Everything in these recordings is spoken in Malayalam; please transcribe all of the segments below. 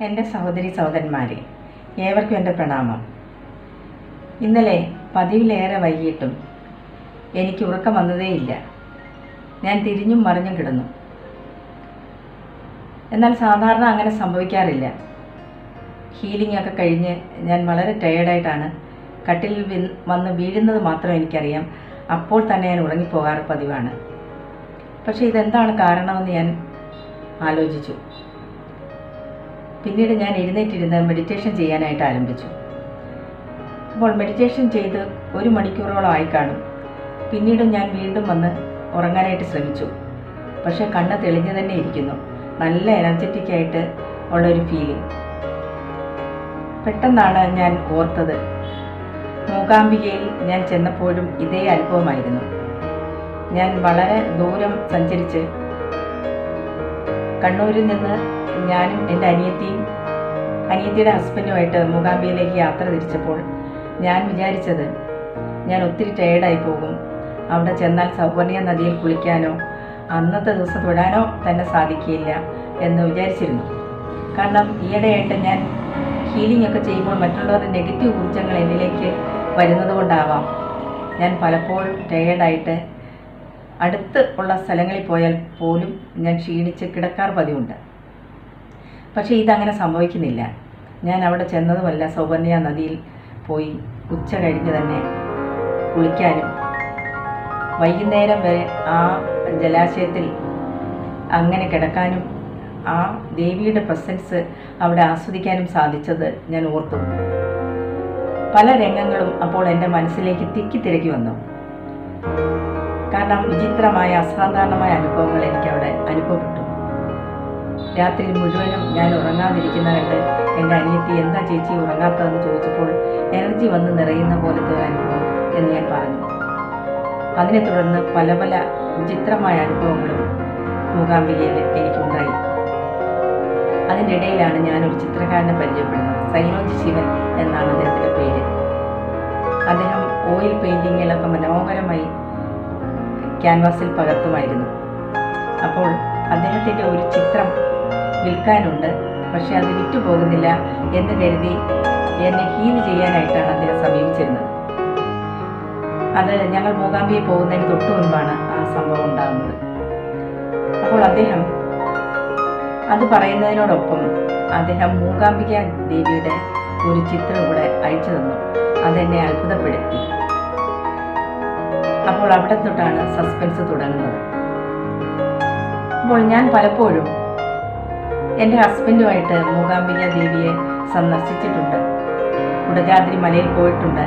എന്റെ സഹോദരി സഹോദരന്മാരെ ഏവർക്കും എന്റെ പ്രണാമം. ഇന്നലെ പതിവിലേറെ വൈകിട്ടും എനിക്ക് ഉറക്കം വന്നതേയില്ല. ഞാൻ തിരിഞ്ഞും മറിഞ്ഞും കിടന്നു. എന്നാൽ സാധാരണ അങ്ങനെ സംഭവിക്കാറില്ല. ഹീലിംഗ് ഒക്കെ കഴിഞ്ഞ് ഞാൻ വളരെ ടയേർഡായിട്ടാണ് കട്ടിലിൽ വന്ന് വീഴുന്നത് മാത്രം എനിക്കറിയാം. അപ്പോൾ തന്നെ ഞാൻ ഉറങ്ങിപ്പോകാറ് പതിവാണ്. പക്ഷേ ഇതെന്താണ് കാരണമെന്ന് ഞാൻ ആലോചിച്ചു. പിന്നീട് ഞാൻ എഴുന്നേറ്റിരുന്ന് മെഡിറ്റേഷൻ ചെയ്യാനായിട്ട് ആരംഭിച്ചു. അപ്പോൾ മെഡിറ്റേഷൻ ചെയ്ത് ഒരു മണിക്കൂറോളം ആയി കാണും. പിന്നീട് ഞാൻ വീണ്ടും വന്ന് ഉറങ്ങാനായിട്ട് ശ്രമിച്ചു. പക്ഷേ കണ്ണ് തെളിഞ്ഞു തന്നെ ഇരിക്കുന്നു. നല്ല എനർജറ്റിക് ആയിട്ട് ഉള്ള ഒരു ഫീലിംഗ് പെട്ടെന്നാണ് ഞാൻ ഓർത്തത്. മൂകാംബികയിൽ ഞാൻ ചെന്നപ്പോഴും ഇതേ അനുഭവമായിരുന്നു. ഞാൻ വളരെ ദൂരം സഞ്ചരിച്ച് കണ്ണൂരിൽ നിന്ന് ഞാനും എന്റെ അനിയത്തിയും അനിയത്തിയുടെ ഹസ്ബൻഡുമായിട്ട് മൂകാംബികയിലേക്ക് യാത്ര തിരിച്ചപ്പോൾ ഞാൻ വിചാരിച്ചത് ഞാൻ ഒത്തിരി ടയേർഡായി പോകും. അവിടെ ചെന്നാൽ സൗവർണിയ നദിയിൽ കുളിക്കാനോ അന്നത്തെ ദിവസം തൊടാനോ തന്നെ സാധിക്കില്ല എന്ന് വിചാരിച്ചിരുന്നു. കാരണം ഈയിടെയായിട്ട് ഞാൻ ഹീലിംഗ് ഒക്കെ ചെയ്യുമ്പോൾ മറ്റുള്ളവരുടെ നെഗറ്റീവ് ഊർജങ്ങൾ എന്നിലേക്ക് വരുന്നത് കൊണ്ടാവാം. ഞാൻ പലപ്പോഴും ടയേർഡായിട്ട് അടുത്ത് ഉള്ള സ്ഥലങ്ങളിൽ പോയാൽ പോലും ഞാൻ ക്ഷീണിച്ച് കിടക്കാർ പതിവുണ്ട്. പക്ഷേ ഇതങ്ങനെ സംഭവിക്കുന്നില്ല. ഞാൻ അവിടെ ചെന്നതുമല്ല. സൗവർണിയ നദിയിൽ പോയി ഉച്ച കഴിഞ്ഞ് തന്നെ കുളിക്കാനും. വൈകുന്നേരം വരെ ആ ജലാശയത്തിൽ അങ്ങനെ കിടക്കാനും ആ ദേവിയുടെ പ്രസൻസ് അവിടെ ആസ്വദിക്കാനും സാധിച്ചത് ഞാൻ ഓർത്തു. പല രംഗങ്ങളും അപ്പോൾ എന്റെ മനസ്സിലേക്ക് തിക്കി തിരക്കി വന്നു. കാരണം വിചിത്രമായ അസാധാരണമായ അനുഭവങ്ങൾ എനിക്ക് അവിടെ അനുഭവപ്പെട്ടു. രാത്രി മുഴുവനും ഞാൻ ഉറങ്ങാതിരിക്കുന്ന കണ്ട് എന്റെ അനിയത്തി എന്താ ചേച്ചി ഉറങ്ങാത്തതെന്ന് ചോദിച്ചപ്പോൾ എനർജി വന്ന് നിറയുന്ന പോലത്തെ ഒരു അനുഭവം എന്ന് ഞാൻ പറഞ്ഞു. അതിനെ തുടർന്ന് പല പല വിചിത്രമായ അനുഭവങ്ങളും മൂകാംബികയിൽ എനിക്കുണ്ടായി. ഇടയിലാണ് ഞാൻ ഒരു ചിത്രകാരനെ പരിചയപ്പെടുന്നത്. സൈനോജ് ശിവൻ എന്നാണ് അദ്ദേഹത്തിന്റെ പേര്. അദ്ദേഹം ഓയിൽ പെയിന്റിങ്ങിലൊക്കെ മനോഹരമായി ക്യാൻവാസിൽ പകർത്തുമായിരുന്നു. അപ്പോൾ അദ്ദേഹത്തിന്റെ ഒരു ചിത്രം വിൽക്കാനുണ്ട്. പക്ഷെ അത് വിറ്റുപോകുന്നില്ല എന്ന് കരുതി എന്നെ ഹീൽ ചെയ്യാനായിട്ടാണ് അദ്ദേഹം സമീപിച്ചിരുന്നത്. അത് ഞങ്ങൾ മൂകാംബിയെ പോകുന്നതിന് തൊട്ടു മുൻപാണ് ആ സംഭവം ഉണ്ടാകുന്നത്. അപ്പോൾ അദ്ദേഹം അത് പറയുന്നതിനോടൊപ്പം അദ്ദേഹം മൂകാംബിക ദേവിയുടെ ഒരു ചിത്രം കൂടെ അയച്ചു തന്നു. അതെന്നെ അത്ഭുതപ്പെടുത്തി. അപ്പോൾ അവിടെ തൊട്ടാണ് സസ്പെൻസ് തുടങ്ങുന്നത്. അപ്പോൾ ഞാൻ പലപ്പോഴും എന്റെ ഹസ്ബൻഡുമായിട്ട് മൂകാംബിക ദേവിയെ സന്ദർശിച്ചിട്ടുണ്ട്. കുടജാദ്രി മലയിൽ പോയിട്ടുണ്ട്.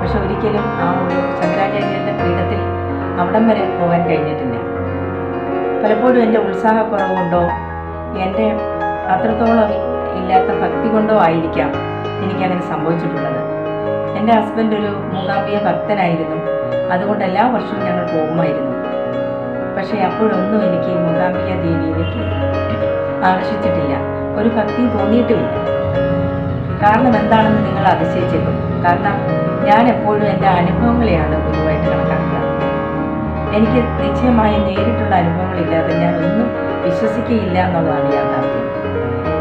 പക്ഷെ ഒരിക്കലും ആ ഒരു ശങ്കരാചാര്യന്റെ പീഠത്തിൽ അവിടം വരെ പോകാൻ കഴിഞ്ഞിട്ടില്ല. പലപ്പോഴും എന്റെ ഉത്സാഹക്കുറവ് കൊണ്ടോ എന്റെ അത്രത്തോളം ഇല്ലാത്ത ഭക്തി കൊണ്ടോ ആയിരിക്കാം എനിക്കങ്ങനെ സംഭവിച്ചിട്ടുള്ളത്. എന്റെ ഹസ്ബൻഡ് ഒരു മൂകാംബിക ഭക്തനായിരുന്നു. അതുകൊണ്ട് എല്ലാ വർഷവും ഞങ്ങൾ പോകുമായിരുന്നു. പക്ഷേ അപ്പോഴൊന്നും എനിക്ക് മൂകാംബിക ദേവിയിലേക്ക് ആകർഷിച്ചിട്ടില്ല. ഒരു ഭക്തി തോന്നിയിട്ടുമില്ല. കാരണം എന്താണെന്ന് നിങ്ങൾ അതിശയിച്ചേക്കും. കാരണം ഞാൻ എപ്പോഴും എന്റെ അനുഭവങ്ങളെയാണ് ഗുരുവായിട്ട് കണക്കാക്കുക. എനിക്ക് നിശ്ചയമായും നേരിട്ടുള്ള അനുഭവങ്ങളില്ലാതെ ഞാൻ ഒന്നും വിശ്വസിക്കുകയില്ല എന്നുള്ളതാണ് യാഥാർത്ഥ്യം.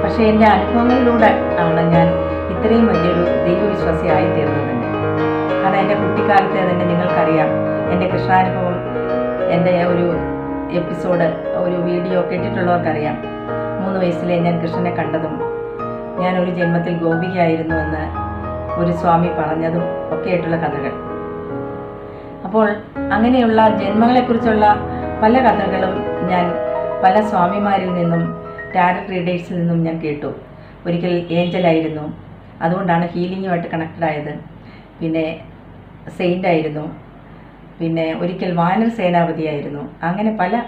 പക്ഷേ എന്റെ അനുഭവങ്ങളിലൂടെ ആണ് ഞാൻ ഇത്രയും വലിയൊരു ദൈവവിശ്വാസിയായി തീർന്നത് തന്നെ കാരണം എന്റെ കുട്ടിക്കാലത്തെ തന്നെ നിങ്ങൾക്കറിയാം എന്റെ കൃഷ്ണാനുഭവം എന്റെ ഒരു എപ്പിസോഡ് ഒരു വീഡിയോ കേട്ടിട്ടുള്ളവർക്കറിയാം. മൂന്ന് വയസ്സിലെ ഞാൻ കൃഷ്ണനെ കണ്ടതും ഞാൻ ഒരു ജന്മത്തിൽ ഗോപികയായിരുന്നു എന്ന് ഒരു സ്വാമി പറഞ്ഞതും ഒക്കെയായിട്ടുള്ള കഥകൾ. അപ്പോൾ അങ്ങനെയുള്ള ജന്മങ്ങളെക്കുറിച്ചുള്ള പല കഥകളും ഞാൻ പല സ്വാമിമാരിൽ നിന്നും ടാരറ്റ് റീഡേഴ്സിൽ നിന്നും ഞാൻ കേട്ടു. ഒരിക്കൽ ഏഞ്ചലായിരുന്നു. അതുകൊണ്ടാണ് ഹീലിങ്ങുമായിട്ട് കണക്റ്റഡ് ആയത് പിന്നെ സെയിന്റ് ആയിരുന്നു പിന്നെ ഒരിക്കൽ വാനർ സേനാപതിയായിരുന്നു അങ്ങനെ പല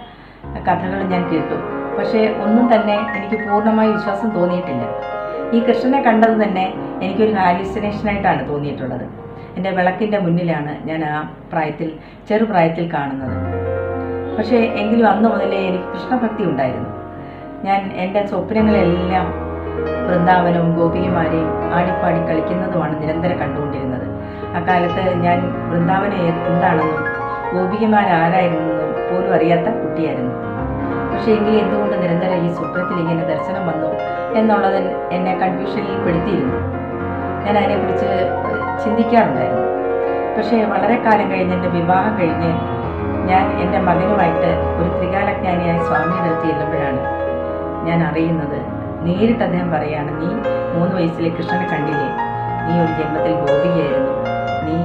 കഥകളും ഞാൻ കേട്ടു. പക്ഷേ ഒന്നും തന്നെ എനിക്ക് പൂർണമായി വിശ്വാസം തോന്നിയിട്ടില്ല. ഈ കൃഷ്ണനെ കണ്ടത് തന്നെ എനിക്കൊരു ഹാലിസിനേഷനായിട്ടാണ് തോന്നിയിട്ടുള്ളത്. എന്റെ വിളക്കിന്റെ മുന്നിലാണ് ഞാൻ ആ പ്രായത്തിൽ ചെറുപ്രായത്തിൽ കാണുന്നത്. പക്ഷേ എങ്കിലും അന്ന് മുതലേ എനിക്ക് കൃഷ്ണഭക്തി ഉണ്ടായിരുന്നു. ഞാൻ എന്റെ സ്വപ്നങ്ങളെല്ലാം വൃന്ദാവനവും ഗോപികമാരെയും ആടിപ്പാടി കളിക്കുന്നതുമാണ് നിരന്തരം കണ്ടുകൊണ്ടിരുന്നത്. അക്കാലത്ത് ഞാൻ വൃന്ദാവനം എന്താണെന്നും ഗോപികമാരാരായിരുന്നെന്നും പോലും അറിയാത്ത കുട്ടിയായിരുന്നു. പക്ഷേ എങ്കിൽ എന്തുകൊണ്ട് നിരന്തരം ഈ സ്വപ്നത്തിൽ ഇങ്ങനെ ദർശനം വന്നു എന്നുള്ളത് എന്നെ കൺഫ്യൂഷനിൽ പെടുത്തിയിരുന്നു. ഞാൻ അതിനെക്കുറിച്ച് ചിന്തിക്കാറുണ്ടായിരുന്നു. പക്ഷേ വളരെ കാലം കഴിഞ്ഞ് എന്റെ വിവാഹം കഴിഞ്ഞ് ഞാൻ എന്റെ മകനുമായിട്ട് ഒരു ത്രികാലജ്ഞാനിയായ സ്വാമിയുടെ അടുത്ത് ചെല്ലുമ്പോഴാണ് ഞാൻ അറിയുന്നത്. നേരിട്ട് അദ്ദേഹം പറയാണ് നീ മൂന്ന് വയസ്സിലെ കൃഷ്ണനെ കണ്ടില്ലേ? നീ ഒരു ജന്മത്തിൽ ഗോപികയായിരുന്നു. നീ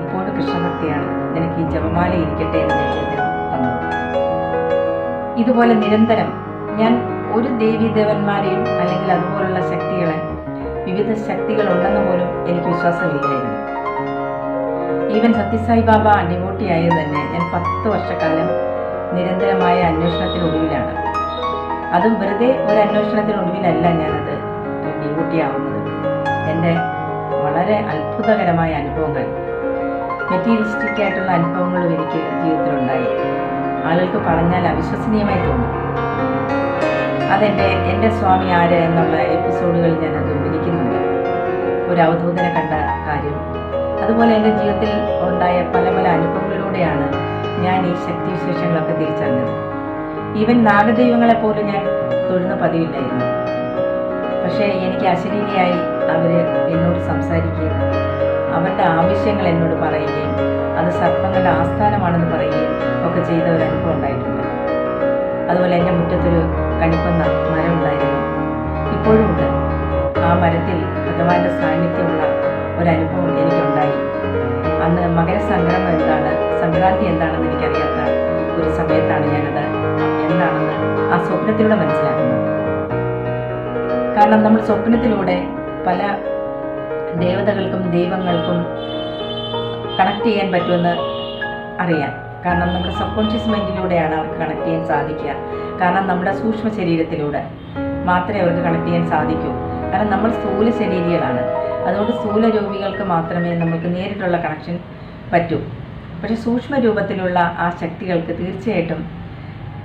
ഇപ്പോഴും കൃഷ്ണഭക്തിയാണ്. നിനക്ക് ഈ ജപമാല ഇരിക്കട്ടെ എന്ന് ഞാൻ ഇതുപോലെ നിരന്തരം ഞാൻ ഒരു ദേവീദേവന്മാരെയും അല്ലെങ്കിൽ അതുപോലുള്ള ശക്തികളെ വിവിധ ശക്തികൾ ഉണ്ടെന്ന് പോലും എനിക്ക് വിശ്വാസമില്ലായിരുന്നു. ഈവൻ സത്യസായി ബാബ ഡിവോട്ടിയായത് തന്നെ ഞാൻ പത്ത് വർഷക്കാലം നിരന്തരമായ അന്വേഷണത്തിനൊടുവിലാണ്. അതും വെറുതെ ഒരു അന്വേഷണത്തിനൊടുവിലല്ല ഞാനത് ഡിവോട്ടിയാവുന്നത് എന്റെ വളരെ അത്ഭുതകരമായ അനുഭവങ്ങൾ മെറ്റീരിയലിസ്റ്റിക് ആയിട്ടുള്ള അനുഭവങ്ങളും എനിക്ക് ജീവിതത്തിലുണ്ടായി. ആളുകൾക്ക് പറഞ്ഞാൽ അവിശ്വസനീയമായി തോന്നും. അതെന്റെ എന്റെ സ്വാമി ആര് എന്നുള്ള എപ്പിസോഡുകൾ ഞാൻ അത് വിവരിക്കുന്നുണ്ട്. ഒരു അവധൂതനെ കണ്ട കാര്യം. അതുപോലെ എന്റെ ജീവിതത്തിൽ ഉണ്ടായ പല പല അനുഭവങ്ങളിലൂടെയാണ് ഞാൻ ഈ ശക്തിവിശേഷങ്ങളൊക്കെ തിരിച്ചറിഞ്ഞത്. ഈവൻ നാഗദൈവങ്ങളെ പോലും ഞാൻ തൊഴുന്ന പതിവില്ലായിരുന്നു. പക്ഷേ എനിക്ക് അശരീരിയായി അവർ എന്നോട് സംസാരിക്കുകയും അവരുടെ ആവശ്യങ്ങൾ എന്നോട് പറയുകയും അത് സർപ്പങ്ങളുടെ ആസ്ഥാനമാണെന്ന് പറയുകയും ഒക്കെ ചെയ്ത ഒരു അനുഭവം ഉണ്ടായിട്ടുണ്ട്. അതുപോലെ എന്റെ മുറ്റത്തൊരു കണിപ്പന്ന മരം ഉണ്ടായിരുന്നു. ഇപ്പോഴും ഉണ്ട്. ആ മരത്തിൽ ഭഗവാന്റെ സാന്നിധ്യമുള്ള ഒരനുഭവം എനിക്കുണ്ടായി. അന്ന് മകരസംക്രമം എന്താണ് സംക്രാന്തി എന്താണെന്ന് എനിക്കറിയാത്ത ഒരു സമയത്താണ് ഞാനത് എന്താണെന്ന് ആ സ്വപ്നത്തിലൂടെ മനസ്സിലാക്കുന്നത്. കാരണം നമ്മൾ സ്വപ്നത്തിലൂടെ പല ദേവതകൾക്കും ദൈവങ്ങൾക്കും കണക്ട് ചെയ്യാൻ പറ്റുമെന്ന് അറിയാം. കാരണം നമ്മുടെ സബ് കോൺഷ്യസ് മൈൻഡിലൂടെയാണ് അവർക്ക് കണക്ട് ചെയ്യാൻ സാധിക്കുക. കാരണം നമ്മുടെ സൂക്ഷ്മ ശരീരത്തിലൂടെ മാത്രമേ അവർക്ക് കണക്ട് ചെയ്യാൻ സാധിക്കൂ. കാരണം നമ്മൾ സ്ഥൂല ശരീരികളാണ്. അതുകൊണ്ട് സ്ഥൂല രോഗികൾക്ക് മാത്രമേ നമുക്ക് നേരിട്ടുള്ള കണക്ഷൻ പറ്റൂ. പക്ഷേ സൂക്ഷ്മ രൂപത്തിലുള്ള ആ ശക്തികൾക്ക് തീർച്ചയായിട്ടും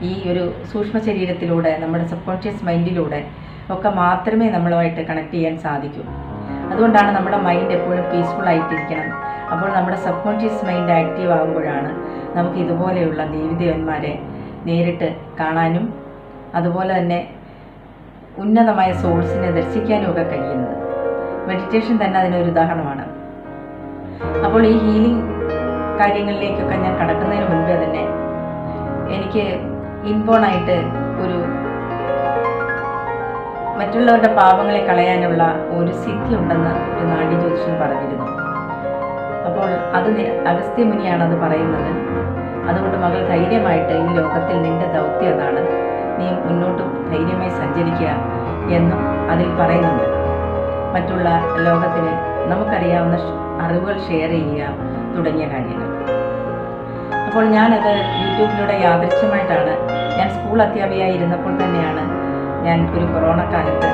ഈ ഒരു സൂക്ഷ്മ ശരീരത്തിലൂടെ നമ്മുടെ സബ് കോൺഷ്യസ് മൈൻഡിലൂടെ ഒക്കെ മാത്രമേ നമ്മളുമായിട്ട് കണക്ട് ചെയ്യാൻ സാധിക്കൂ. അതുകൊണ്ടാണ് നമ്മുടെ മൈൻഡ് എപ്പോഴും പീസ്ഫുൾ ആയിട്ടിരിക്കണം. അപ്പോൾ നമ്മുടെ സബ് കോൺഷ്യസ് മൈൻഡ് ആക്റ്റീവ് ആകുമ്പോഴാണ് നമുക്ക് ഇതുപോലെയുള്ള ദേവിദേവന്മാരെ നേരിട്ട് കാണാനും അതുപോലെ തന്നെ ഉന്നതമായ സോൾസിനെ ദർശിക്കാനും ഒക്കെ കഴിയുന്നത്. മെഡിറ്റേഷൻ തന്നെ അതിനൊരു ഉദാഹരണമാണ്. അപ്പോൾ ഈ ഹീലിംഗ് കാര്യങ്ങളിലേക്കൊക്കെ ഞാൻ കടക്കുന്നതിന് മുൻപേ തന്നെ എനിക്ക് ഇൻബോണായിട്ട് ഒരു മറ്റുള്ളവരുടെ പാപങ്ങളെ കളയാനുള്ള ഒരു സിദ്ധി ഉണ്ടെന്ന് ഒരു നാടി പറഞ്ഞിരുന്നു. അപ്പോൾ അത് അഗസ്ത്യമുനിയാണ് അഗസ്ത്യ മുനിയാണ് അത് പറയുന്നത്. അതുകൊണ്ട് മകൾ ധൈര്യമായിട്ട് ഈ ലോകത്തിൽ നിന്റെ ദൗത്യം അതാണ് നീ മുന്നോട്ട് ധൈര്യമായി സഞ്ചരിക്കുക എന്നും അതിൽ പറയുന്നുണ്ട്. മറ്റുള്ള ലോകത്തിന് നമുക്കറിയാവുന്ന അറിവുകൾ ഷെയർ ചെയ്യുക തുടങ്ങിയ കാര്യങ്ങൾ. അപ്പോൾ ഞാനത് യൂട്യൂബിലൂടെ യാദൃശ്യമായിട്ടാണ് ഞാൻ സ്കൂൾ അധ്യാപികയായി ഇരുന്നപ്പോൾ തന്നെയാണ് ഞാൻ ഒരു കൊറോണ കാലത്ത്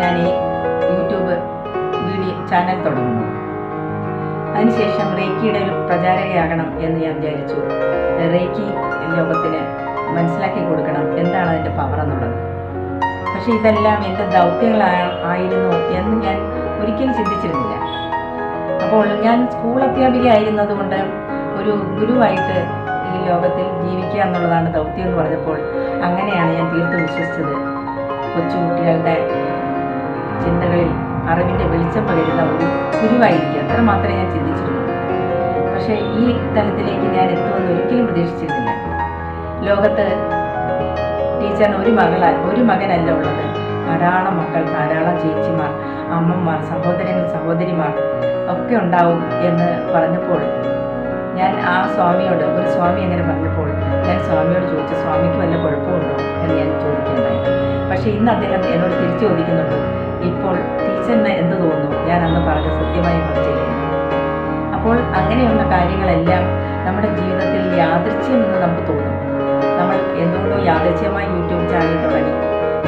ഞാൻ ഈ യൂട്യൂബ് വീഡിയോ ചാനൽ തുടങ്ങുന്നു. അതിനുശേഷം റേക്കിയുടെ ഒരു പ്രചാരകയാകണം എന്ന് ഞാൻ വിചാരിച്ചു. റേക്കി ലോകത്തിന് മനസ്സിലാക്കി കൊടുക്കണം. എന്താണ് അതിന്റെ പവർ എന്നുള്ളത്? പക്ഷേ ഇതെല്ലാം എന്റെ ദൗത്യങ്ങളാ- ആയിരുന്നു എന്ന് ഞാൻ ഒരിക്കലും ചിന്തിച്ചിരുന്നില്ല. അപ്പോൾ ഞാൻ സ്കൂൾ അധ്യാപിക ആയിരുന്നതുകൊണ്ട് ഒരു ഗുരുവായിട്ട് ഈ ലോകത്തിൽ ജീവിക്കുക എന്നുള്ളതാണ് ദൗത്യം എന്ന് പറഞ്ഞപ്പോൾ അങ്ങനെയാണ് ഞാൻ തീർത്തും വിശ്വസിച്ചത്. കൊച്ചുകുട്ടികളുടെ ചിന്തകളിൽ അറിവിന്റെ വെളിച്ചം പകരുന്ന ഒരു ഗുരുവായിരിക്കും അത്ര മാത്രമേ ഞാൻ ചിന്തിച്ചിരുന്നു പക്ഷേ ഈ തലത്തിലേക്ക് ഞാൻ എത്തുമെന്ന് ഒരിക്കലും പ്രതീക്ഷിച്ചിരുന്നില്ല. ലോകത്ത് ടീച്ചറിന് ഒരു മകള ഒരു മകനല്ല ഉള്ളത്. ധാരാളം മക്കൾ ധാരാളം ചേച്ചിമാർ അമ്മമാർ സഹോദരങ്ങൾ സഹോദരിമാർ ഒക്കെ ഉണ്ടാവും എന്ന് പറഞ്ഞപ്പോൾ ഞാൻ ആ സ്വാമിയോട് ഒരു സ്വാമി അങ്ങനെ പറഞ്ഞപ്പോൾ ഞാൻ സ്വാമിയോട് ചോദിച്ചു സ്വാമിക്ക് വല്ല കുഴപ്പമുണ്ടോ? എന്ന് ഞാൻ ചോദിക്കുകയുണ്ടായി. പക്ഷേ ഇന്ന് അദ്ദേഹം എന്നോട് തിരിച്ചു ചോദിക്കുന്നുണ്ട് ഇപ്പോൾ ടീച്ചറിന് എന്ത് തോന്നുന്നു? ഞാൻ അന്ന് പറഞ്ഞ സത്യമായി ഭവിച്ചില്ലേ അപ്പോൾ അങ്ങനെയുള്ള കാര്യങ്ങളെല്ലാം നമ്മുടെ ജീവിതത്തിൽ യാദൃച്ഛ്യമെന്ന് നമുക്ക് തോന്നും. നമ്മൾ എന്തുകൊണ്ടോ യാദൃച്ഛ്യമായി യൂട്യൂബ് ചാനൽ തുടങ്ങി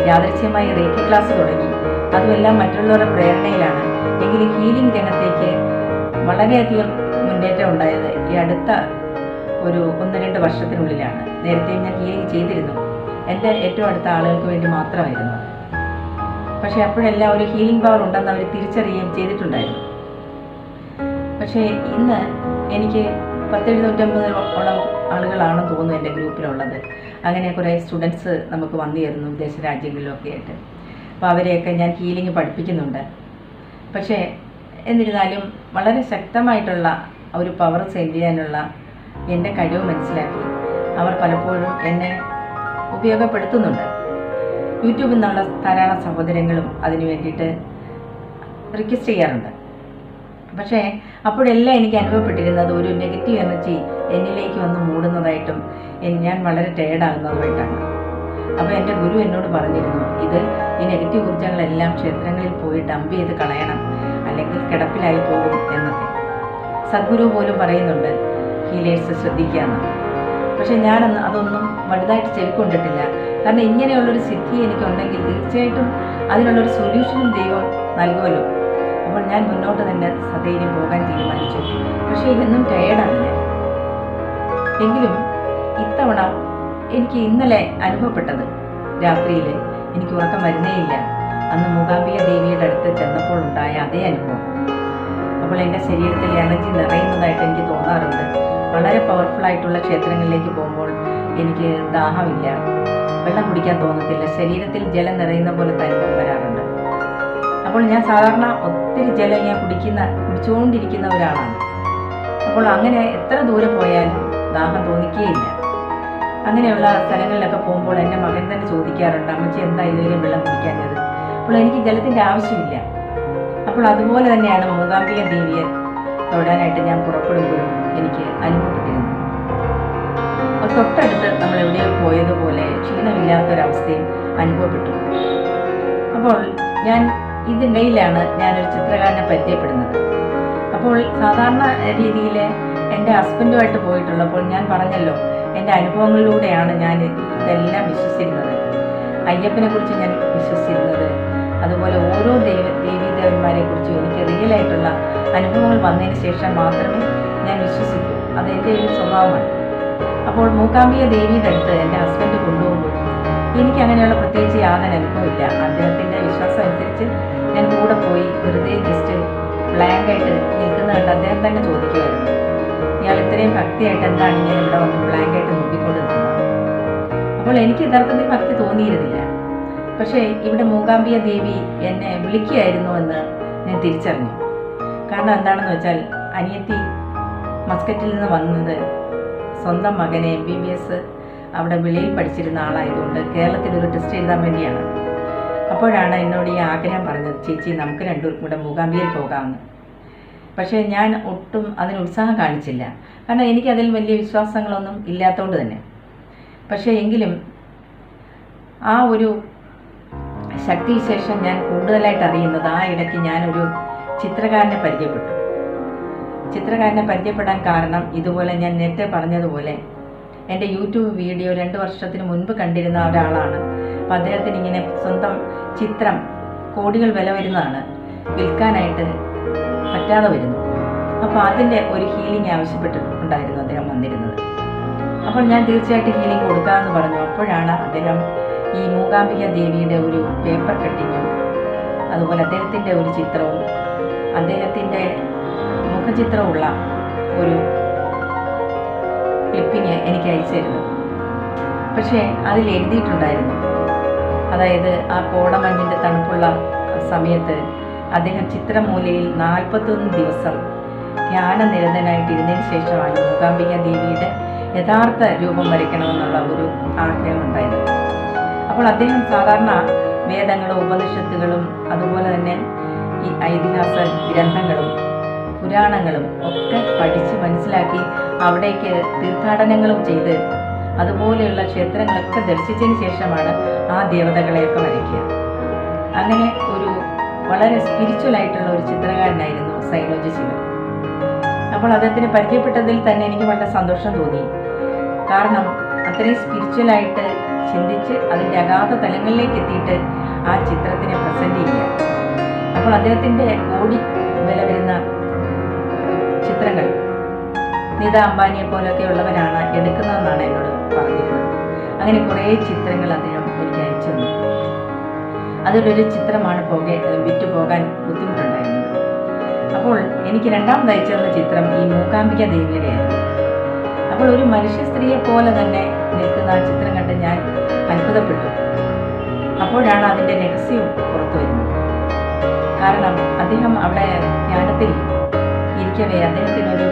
യാദൃച്ഛ്യമായി റേക്കി ക്ലാസ് തുടങ്ങി. അതുമെല്ലാം മറ്റുള്ളവരുടെ പ്രേരണയിലാണ്. എങ്കിലും ഹീലിംഗ് രംഗത്തേക്ക് വളരെയധികം മുന്നേറ്റം ഉണ്ടായത്. ഈ അടുത്ത ഒരു ഒന്ന് രണ്ട് വർഷത്തിനുള്ളിലാണ്. നേരത്തെ ഞാൻ ഹീലിംഗ് ചെയ്തിരുന്നു. എന്റെ ഏറ്റവും അടുത്ത ആളുകൾക്ക് വേണ്ടി മാത്രമായിരുന്നു പക്ഷേ അപ്പോഴെല്ലാം ഒരു ഹീലിംഗ് പവർ ഉണ്ടെന്ന് അവർ തിരിച്ചറിയുകയും ചെയ്തിട്ടുണ്ടായിരുന്നു. പക്ഷേ ഇന്ന് എനിക്ക് പത്തെഴുന്നൂറ്റമ്പതോളം ആളുകളാണെന്ന് തോന്നുന്നു എന്റെ ഗ്രൂപ്പിലുള്ളത്. അങ്ങനെ കുറേ സ്റ്റുഡൻസ് നമുക്ക് വന്നു ചേരുന്നു വിദേശ രാജ്യങ്ങളിലൊക്കെ ആയിട്ട്. അപ്പോൾ അവരെയൊക്കെ ഞാൻ ഹീലിംഗ് പഠിപ്പിക്കുന്നുണ്ട്. പക്ഷേ എന്നിരുന്നാലും വളരെ ശക്തമായിട്ടുള്ള ഒരു പവർ സെൻഡ് ചെയ്യാനുള്ള എന്റെ കഴിവ് മനസ്സിലാക്കി. അവർ പലപ്പോഴും എന്നെ ഉപയോഗപ്പെടുത്തുന്നുണ്ട്. യൂട്യൂബിൽ നിന്നുള്ള ധാരാളം സഹോദരങ്ങളും അതിന് വേണ്ടിയിട്ട് റിക്വസ്റ്റ് ചെയ്യാറുണ്ട്. പക്ഷേ അപ്പോഴെല്ലാം എനിക്ക് അനുഭവപ്പെട്ടിരുന്നത് ഒരു നെഗറ്റീവ് എനർജി എന്നിലേക്ക് വന്ന് മൂടുന്നതായിട്ടും ഞാൻ വളരെ ടയേർഡാകുന്നതുമായിട്ടാണ് അപ്പോൾ എന്റെ ഗുരു എന്നോട് പറഞ്ഞിരുന്നു ഇത് ഈ നെഗറ്റീവ് ഊർജങ്ങളെല്ലാം ക്ഷേത്രങ്ങളിൽ പോയി ഡംപ് ചെയ്ത് കളയണം. അല്ലെങ്കിൽ കിടപ്പിലായി പോകും എന്നൊക്കെ. സദ്ഗുരു പോലും പറയുന്നുണ്ട് ഹീലേഴ്സ് ശ്രദ്ധിക്കാമെന്ന് പക്ഷേ ഞാനന്ന് അതൊന്നും വലുതായിട്ട് ചെവിക്കൊണ്ടിട്ടില്ല കാരണം ഇങ്ങനെയുള്ളൊരു സിദ്ധി എനിക്കുണ്ടെങ്കിൽ തീർച്ചയായിട്ടും അതിനുള്ളൊരു സൊല്യൂഷനും ദൈവം നൽകുമല്ലോ. അപ്പോൾ ഞാൻ മുന്നോട്ട് തന്നെ സധൈര്യം പോകാൻ തീരുമാനിച്ചു. പക്ഷേ ഇതൊന്നും ടയേർഡാണ് ഞാൻ. എങ്കിലും ഇത്തവണ എനിക്ക് ഇന്നലെ അനുഭവപ്പെട്ടത് രാത്രിയിൽ എനിക്ക് ഉറക്കം വരുന്നേയില്ല അന്ന് മൂകാംബിക ദേവിയുടെ അടുത്ത് ചെന്നപ്പോൾ ഉണ്ടായ അതേ അനുഭവം. അപ്പോൾ എന്റെ ശരീരത്തിൽ എനർജി നിറയുന്നതായിട്ട് എനിക്ക് തോന്നാറുണ്ട്. വളരെ പവർഫുൾ ആയിട്ടുള്ള ക്ഷേത്രങ്ങളിലേക്ക് പോകുമ്പോൾ എനിക്ക് ദാഹമില്ല. വെള്ളം കുടിക്കാൻ തോന്നത്തില്ല. ശരീരത്തിൽ ജലം നിറയുന്ന പോലെ അനുഭവം വരാറുണ്ട്. അപ്പോൾ ഞാൻ സാധാരണ ഒത്തിരി ജലം ഞാൻ കുടിക്കുന്ന കുടിച്ചുകൊണ്ടിരിക്കുന്ന ഒരാളാണ്. അപ്പോൾ അങ്ങനെ എത്ര ദൂരെ പോയാലും ദാഹം തോന്നിക്കുകയില്ല അങ്ങനെയുള്ള സ്ഥലങ്ങളിലൊക്കെ പോകുമ്പോൾ എന്റെ മകൻ തന്നെ ചോദിക്കാറുണ്ട് അമ്മച്ചി എന്താ ഇതുവരെ വെള്ളം കുടിക്കാഞ്ഞത്? അപ്പോൾ എനിക്ക് ജലത്തിന്റെ ആവശ്യമില്ല. അപ്പോൾ അതുപോലെ തന്നെയാണ് മൂകാംബിക ദേവിയെ തൊടാനായിട്ട് ഞാൻ പുറപ്പെടുമ്പോഴും എനിക്ക് അനുഭവപ്പെട്ടിരുന്നു. തൊട്ടടുത്ത് നമ്മൾ എവിടെയോ പോയതുപോലെ ക്ഷീണമില്ലാത്തൊരവസ്ഥയും അനുഭവപ്പെട്ടു. അപ്പോൾ ഞാൻ ഇതിനിടയിലാണ് ഞാനൊരു ചിത്രകാരനെ പരിചയപ്പെടുന്നത്. അപ്പോൾ സാധാരണ രീതിയിൽ എന്റെ ഹസ്ബൻഡുമായിട്ട് പോയിട്ടുള്ളപ്പോൾ ഞാൻ പറഞ്ഞല്ലോ എന്റെ അനുഭവങ്ങളിലൂടെയാണ് ഞാൻ ഇതെല്ലാം വിശ്വസിക്കുന്നത് അയ്യപ്പനെ കുറിച്ച് ഞാൻ വിശ്വസിച്ചിരുന്നത്. അതുപോലെ ഓരോ ദൈവ ദൈവ ദേവീദേവന്മാരെ കുറിച്ചും എനിക്ക് റിയലായിട്ടുള്ള അനുഭവങ്ങൾ വന്നതിന് ശേഷം മാത്രമേ ഞാൻ വിശ്വസിക്കൂ. അത് എന്റെ ഒരു സ്വഭാവമാണ്. അപ്പോൾ മൂക്കാംബിക ദേവിയുടെ അടുത്ത് എന്റെ ഹസ്ബൻഡ് കൊണ്ടുപോകുമ്പോൾ എനിക്ക് അങ്ങനെയുള്ള പ്രത്യേകിച്ച് യാതൊരു അനുഭവമില്ല അദ്ദേഹത്തിന്റെ വിശ്വാസം അനുസരിച്ച് ഞാൻ കൂടെ പോയി വെറുതെ ജസ്റ്റ് ബ്ലാങ്കായിട്ട് നിൽക്കുന്ന കണ്ട് അദ്ദേഹം തന്നെ ചോദിക്കുമായിരുന്നു. ഇയാൾ ഇത്രയും ഭക്തിയായിട്ട് എന്താണ് ഇങ്ങനെ ഇവിടെ വന്ന് ബ്ലാങ്കായിട്ട് നോക്കിക്കൊണ്ട് നിൽക്കുന്നത് അപ്പോൾ എനിക്ക് യഥാർത്ഥത്തിൽ ഭക്തി തോന്നിയിരുന്നില്ല. പക്ഷേ ഇവിടെ മൂകാംബിക ദേവി എന്നെ വിളിക്കുകയായിരുന്നു എന്ന് ഞാൻ തിരിച്ചറിഞ്ഞു. കാരണം എന്താണെന്ന് വെച്ചാൽ അനിയത്തി മസ്കറ്റിൽ നിന്ന് വന്നത് സ്വന്തം മകനെ എം ബി ബി എസ് അവിടെ വെളിയിൽ പഠിച്ചിരുന്ന ആളായതുകൊണ്ട് കേരളത്തിൽ ഒരു ടെസ്റ്റ് എഴുതാൻ വേണ്ടിയാണ്. അപ്പോഴാണ് എന്നോട് ഈ ആഗ്രഹം പറഞ്ഞത് ചേച്ചി നമുക്ക് രണ്ടുപേർക്കും കൂടെ മൂകാംബിയിൽ പോകാമെന്ന്. പക്ഷേ ഞാൻ ഒട്ടും അതിന് ഉത്സാഹം കാണിച്ചില്ല. കാരണം എനിക്ക് അതിൽ വലിയ വിശ്വാസങ്ങളൊന്നും ഇല്ലാത്തതുകൊണ്ട് തന്നെ. പക്ഷേ എങ്കിലും ആ ഒരു ശക്തിവിശേഷം ഞാൻ കൂടുതലായിട്ട് അറിയുന്നത് ആ ഇടയ്ക്ക് ഞാനൊരു ചിത്രകാരനെ പരിചയപ്പെട്ടു. ചിത്രകാരനെ പരിചയപ്പെടാൻ കാരണം ഇതുപോലെ ഞാൻ നേരത്തെ പറഞ്ഞതുപോലെ എന്റെ യൂട്യൂബ് വീഡിയോ രണ്ട് വർഷത്തിന് മുൻപ് കണ്ടിരുന്ന ഒരാളാണ്. അപ്പോൾ അദ്ദേഹത്തിന് ഇങ്ങനെ സ്വന്തം ചിത്രം കോടികൾ വില വരുന്നതാണ് വിൽക്കാനായിട്ട് പറ്റാതെ വരുന്നു. അപ്പോൾ അതിന്റെ ഒരു ഹീലിംഗ് ആവശ്യപ്പെട്ടിട്ടുണ്ടായിരുന്നു അദ്ദേഹം വന്നിരുന്നത്. അപ്പോൾ ഞാൻ തീർച്ചയായിട്ടും ഹീലിംഗ് കൊടുക്കാമെന്ന് പറഞ്ഞു. അപ്പോഴാണ് അദ്ദേഹം ഈ മൂകാംബിക ദേവിയുടെ ഒരു പേപ്പർ കട്ടിങ്ങും അതുപോലെ അദ്ദേഹത്തിന്റെ ഒരു ചിത്രവും അദ്ദേഹത്തിന്റെ മുഖചിത്രമുള്ള ഒരു ക്ലിപ്പിങ് എനിക്ക് അയച്ചു തരുന്നത് പക്ഷേ അതിൽ എഴുതിയിട്ടുണ്ടായിരുന്നു. അതായത് ആ കോടമഞ്ഞിന്റെ തണുപ്പുള്ള സമയത്ത് അദ്ദേഹം ചിത്രമൂലയിൽ നാൽപ്പത്തൊന്ന് ദിവസം ധ്യാനനിരതനായിട്ട് ഇരുന്നതിന് ശേഷമാണ് മൂകാംബിക ദേവിയുടെ യഥാർത്ഥ രൂപം വരയ്ക്കണമെന്നുള്ള ഒരു ആഗ്രഹം ഉണ്ടായിരുന്നു അപ്പോൾ അദ്ദേഹം സാധാരണ വേദങ്ങളും ഉപനിഷത്തുകളും അതുപോലെ തന്നെ ഈ ഐതിഹാസ ഗ്രന്ഥങ്ങളും പുരാണങ്ങളും ഒക്കെ പഠിച്ച് മനസ്സിലാക്കി അവിടേക്ക് തീർത്ഥാടനങ്ങളും ചെയ്ത് അതുപോലെയുള്ള ക്ഷേത്രങ്ങളൊക്കെ ദർശിച്ചതിന് ശേഷമാണ് ആ ദേവതകളെയൊക്കെ വരയ്ക്കുക. അങ്ങനെ ഒരു വളരെ സ്പിരിച്വൽ ആയിട്ടുള്ള ഒരു ചിത്രകാരനായിരുന്നു സൈലോജി ശിവൻ. അപ്പോൾ അദ്ദേഹത്തിന് പരിചയപ്പെട്ടതിൽ തന്നെ എനിക്ക് വളരെ സന്തോഷം തോന്നി. കാരണം അത്രയും സ്പിരിച്വലായിട്ട് ചിന്തിച്ച് അതിന്റെ അഗാധ തലങ്ങളിലേക്ക് എത്തിയിട്ട് ആ ചിത്രത്തിനെ പ്രസന്റ് ചെയ്യുക. അപ്പോൾ അദ്ദേഹത്തിന്റെ കോടി വില വരുന്ന ചിത്രങ്ങൾ നിത അംബാനിയെ പോലൊക്കെ ഉള്ളവരാണ് എടുക്കുന്നതെന്നാണ് എന്നോട് പറഞ്ഞിരുന്നത്. അങ്ങനെ കുറേ ചിത്രങ്ങൾ അദ്ദേഹം എനിക്ക് അയച്ചു തന്നു. അതിലൊരു ചിത്രമാണ് പോകെ വിറ്റു പോകാൻ ബുദ്ധിമുട്ടുണ്ടായിരുന്നത്. അപ്പോൾ എനിക്ക് രണ്ടാമത് അയച്ചു തന്ന ചിത്രം ഈ മൂകാംബിക ദേവിയുടെ ആയിരുന്നു അപ്പോൾ ഒരു മനുഷ്യ സ്ത്രീയെ പോലെ തന്നെ നിൽക്കുന്ന ആ ചിത്രം കണ്ട് ഞാൻ അത്ഭുതപ്പെട്ടു. അപ്പോഴാണ് അതിന്റെ രഹസ്യം പുറത്തു വരുന്നത്. കാരണം അദ്ദേഹം അവിടെ ധ്യാനത്തിൽ ഇരിക്കവേ അദ്ദേഹത്തിനൊരു